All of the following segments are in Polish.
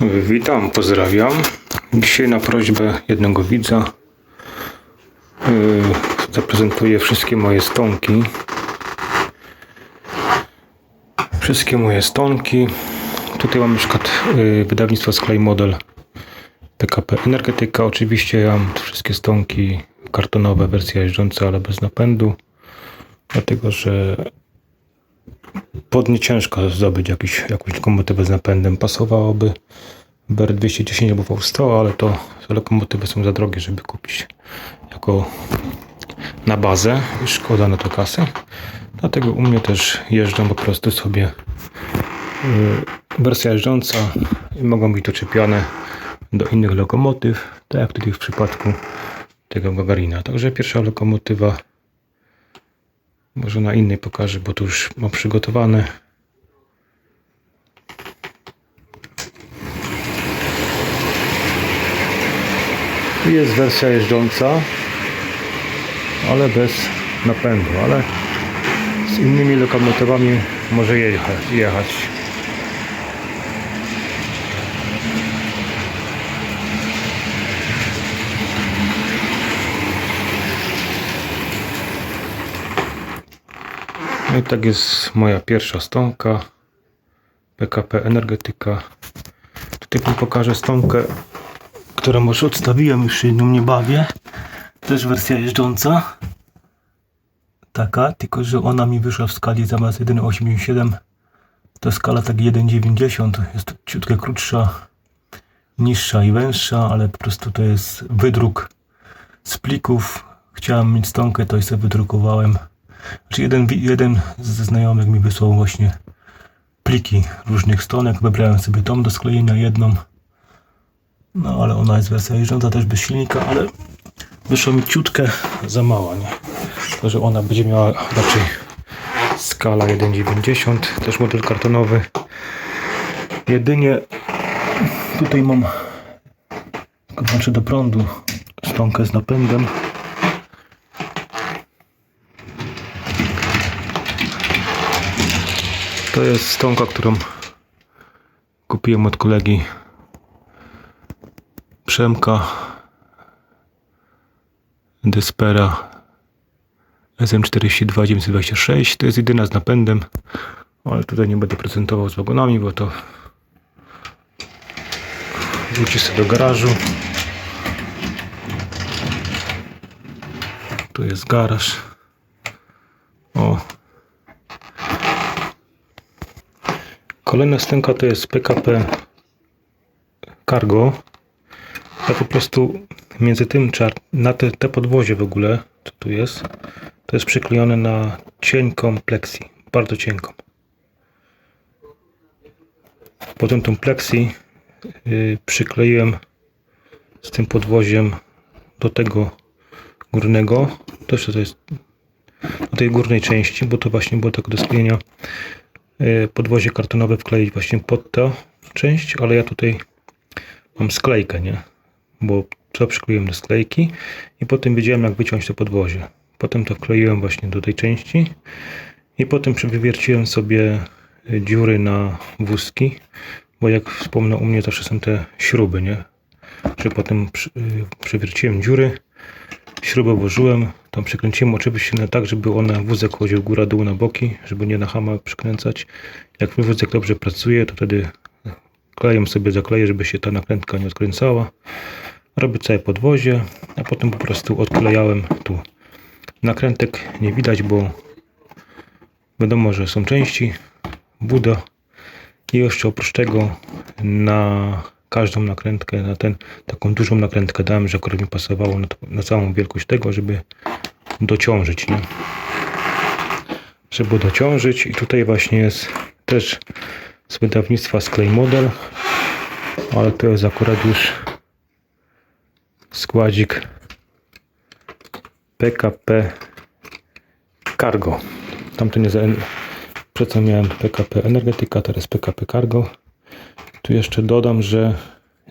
Witam, pozdrawiam. Dzisiaj na prośbę jednego widza yy, zaprezentuję wszystkie moje stonki. Wszystkie moje stonki. Tutaj mam na przykład yy, wydawnictwo Sklej Model PKP Energetyka. Oczywiście ja mam wszystkie stonki kartonowe, wersja jeżdżąca, ale bez napędu. Dlatego, że pod nie ciężko zdobyć jakiś, jakąś lokomotywę z napędem. Pasowałoby BR210 albo V100, ale to lokomotywy są za drogie, żeby kupić jako na bazę. Szkoda na to kasę. Dlatego u mnie też jeżdżą po prostu sobie yy, wersja jeżdżąca i mogą być doczepiane do innych lokomotyw, tak jak tutaj w przypadku tego Gagarina. Także pierwsza lokomotywa może na innej pokażę, bo tu już mam przygotowane. Jest wersja jeżdżąca, ale bez napędu, ale z innymi lokomotywami może jechać. No i tak jest moja pierwsza stonka PKP Energetyka. Tutaj wam pokażę stonkę, którą już odstawiłem, już się nią nie bawię. Też wersja jeżdżąca. Taka, tylko że ona mi wyszła w skali zamiast 1,87 to skala tak 1,90 jest ciutkę krótsza, niższa i węższa, ale po prostu to jest wydruk z plików. Chciałem mieć stonkę, to i sobie wydrukowałem. Znaczy jeden, jeden ze znajomych mi wysłał właśnie pliki różnych stonek. Wybrałem sobie tą do sklejenia, jedną. No ale ona jest wersja jeżdżąca też bez silnika, ale wyszła mi ciutkę za mała, nie? To, że ona będzie miała raczej skala 1,90, też model kartonowy. Jedynie tutaj mam znaczy do prądu stonkę z napędem. To jest stonka, którą kupiłem od kolegi Przemka Despera SM42 926. To jest jedyna z napędem, ale tutaj nie będę prezentował z wagonami, bo to wróci sobie do garażu. Tu jest garaż. Kolejna stęka to jest PKP Cargo. Ja po prostu między tym, na te, te podwozie w ogóle, co tu jest, to jest przyklejone na cienką plexi, bardzo cienką. Potem tą plexi yy, przykleiłem z tym podwoziem do tego górnego, jeszcze to jest do tej górnej części, bo to właśnie było tak do sklejenia podwozie kartonowe wkleić właśnie pod tę część, ale ja tutaj mam sklejkę, nie? Bo to przykleiłem do sklejki i potem wiedziałem jak wyciąć to podwozie. Potem to wkleiłem właśnie do tej części i potem wywierciłem sobie y, dziury na wózki, bo jak wspomnę u mnie zawsze są te śruby, nie? Że potem przy, y, przywierciłem dziury, śrubę włożyłem, tam przykręciłem oczywiście tak, żeby ona wózek chodził góra dół na boki, żeby nie na hama przykręcać. Jak mi wózek dobrze pracuje, to wtedy klejem sobie zakleję, żeby się ta nakrętka nie odkręcała. Robię całe podwozie, a potem po prostu odklejałem tu. Nakrętek nie widać, bo wiadomo, że są części, buda i jeszcze oprócz tego na każdą nakrętkę, na ten, taką dużą nakrętkę dałem, że akurat mi pasowało na, na całą wielkość tego, żeby dociążyć, nie? Żeby dociążyć i tutaj właśnie jest też z wydawnictwa Sklej Model, ale to jest akurat już składzik PKP Cargo. Tamten jest przed co miałem PKP Energetyka, teraz PKP Cargo. Tu jeszcze dodam, że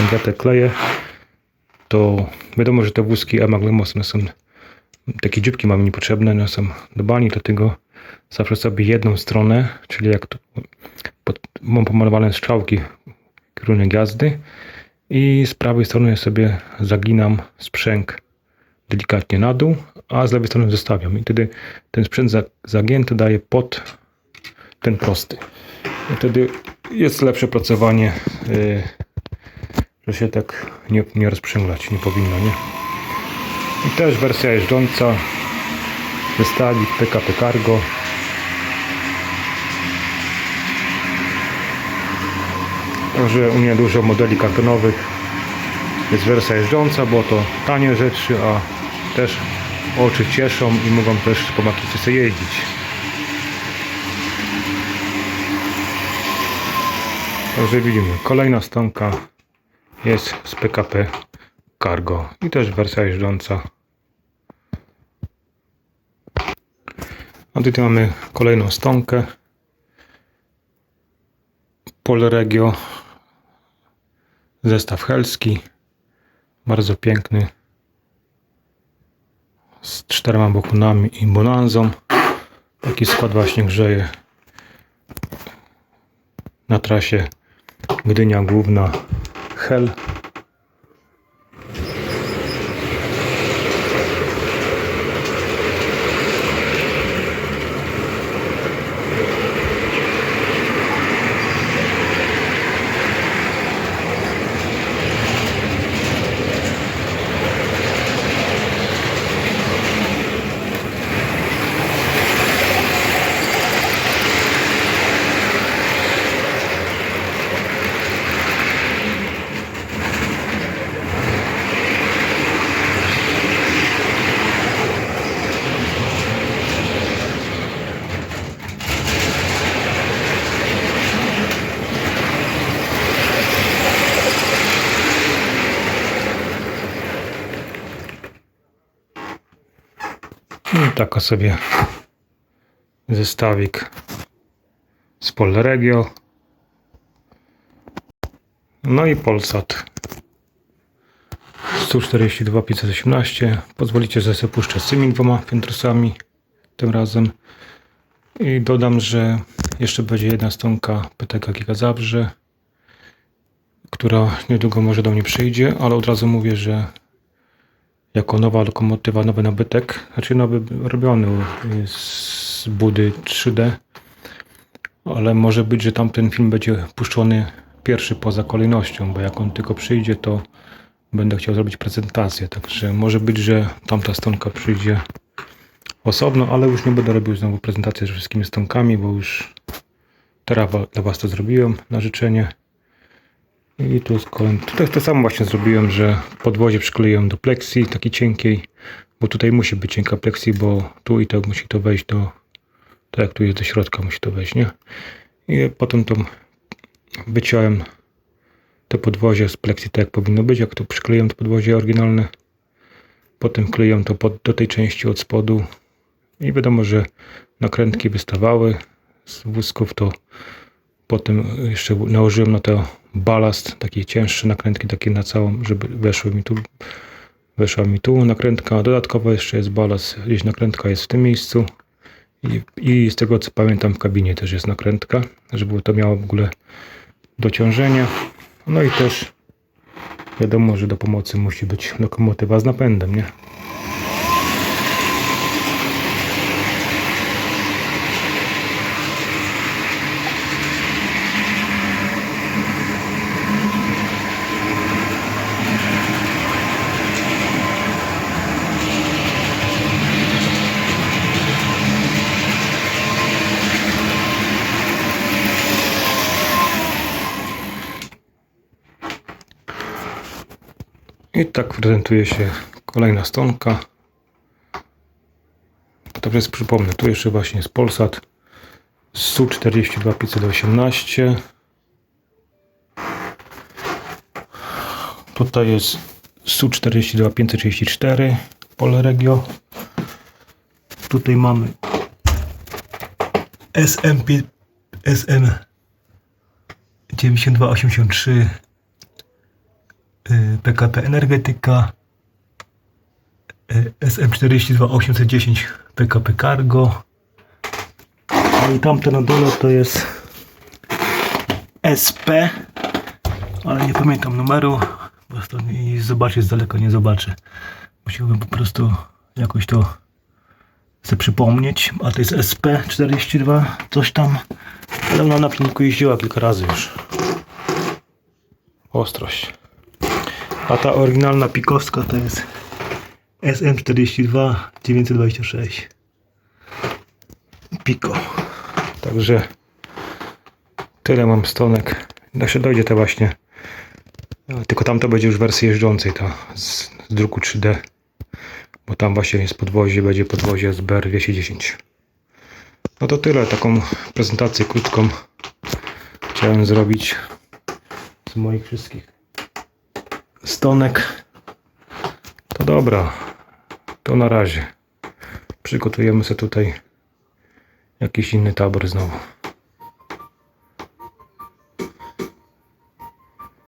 jak ja te kleję, to wiadomo, że te wózki Amaglemos one są takie dzióbki mamy niepotrzebne, one są do bani, dlatego zawsze sobie jedną stronę, czyli jak tu pod, mam pomalowane strzałki kierunek jazdy i z prawej strony sobie zaginam sprzęg delikatnie na dół, a z lewej strony zostawiam. I wtedy ten sprzęt za- zagięty daje pod ten prosty. I wtedy jest lepsze pracowanie, yy, że się tak nie, nie rozprzęglać, nie powinno, nie? I też wersja jeżdżąca, zestawik PKP Cargo. Także u mnie dużo modeli kartonowych. Jest wersja jeżdżąca, bo to tanie rzeczy, a też oczy cieszą i mogą też po makiecie sobie jeździć. Także widzimy, kolejna stonka jest z PKP Cargo i też wersja jeżdżąca. A tutaj mamy kolejną stonkę. Polregio. Zestaw helski. Bardzo piękny. Z czterema bokunami i bonanzą. Taki skład właśnie grzeje na trasie Gdynia Główna Hel taka sobie zestawik z Polregio. No i Polsat 142 518. Pozwolicie, że sobie puszczę z tymi dwoma piętrusami tym razem. I dodam, że jeszcze będzie jedna stonka PTK Giga Zabrze, która niedługo może do mnie przyjdzie, ale od razu mówię, że jako nowa lokomotywa, nowy nabytek, znaczy nowy robiony z budy 3D, ale może być, że tamten film będzie puszczony pierwszy poza kolejnością, bo jak on tylko przyjdzie, to będę chciał zrobić prezentację, także może być, że tamta stonka przyjdzie osobno, ale już nie będę robił znowu prezentacji z wszystkimi stonkami, bo już teraz dla Was to zrobiłem na życzenie. I tu kolei, tutaj to samo właśnie zrobiłem, że podwozie przykleiłem do plexi, takiej cienkiej, bo tutaj musi być cienka plexi, bo tu i tak musi to wejść do, tak jak tu jest do środka musi to wejść, nie? I potem to wyciąłem te podwozie z plexi tak jak powinno być, jak tu przykleiłem to podwozie oryginalne. Potem kleiłem to pod, do tej części od spodu i wiadomo, że nakrętki wystawały z wózków, to Potem jeszcze nałożyłem na to balast, takie cięższe nakrętki, takie na całą, żeby weszły mi tu. Weszła mi tu nakrętka, dodatkowo jeszcze jest balast, gdzieś nakrętka jest w tym miejscu. I, I z tego co pamiętam w kabinie też jest nakrętka, żeby to miało w ogóle dociążenie. No i też wiadomo, że do pomocy musi być lokomotywa z napędem, nie? I tak prezentuje się kolejna stonka. To jest, przypomnę, tu jeszcze właśnie jest Polsat SU-42 518. Tutaj jest SU-42 534 Polregio. Tutaj mamy SM, SM 9283 y, PKP Energetyka, y, SM42810 PKP Cargo. No i tamte na dole to jest SP ale nie pamiętam numeru, bo to i zobaczyć z daleka nie zobaczę. Musiałbym po prostu jakoś to sobie przypomnieć, a to jest SP42, coś tam, ale ona na pilniku jeździła kilka razy już. Ostrość. A ta oryginalna pikowska to jest SM42 926 Pico. Także tyle mam stonek. Jeszcze dojdzie te właśnie. Tylko tam to będzie już w wersji jeżdżącej, ta z, z druku 3D. Bo tam właśnie jest podwozie, będzie podwozie z BR 210. No to tyle, taką prezentację krótką chciałem zrobić z moich wszystkich stonek. To dobra, to na razie. Przygotujemy sobie tutaj jakiś inny tabor znowu.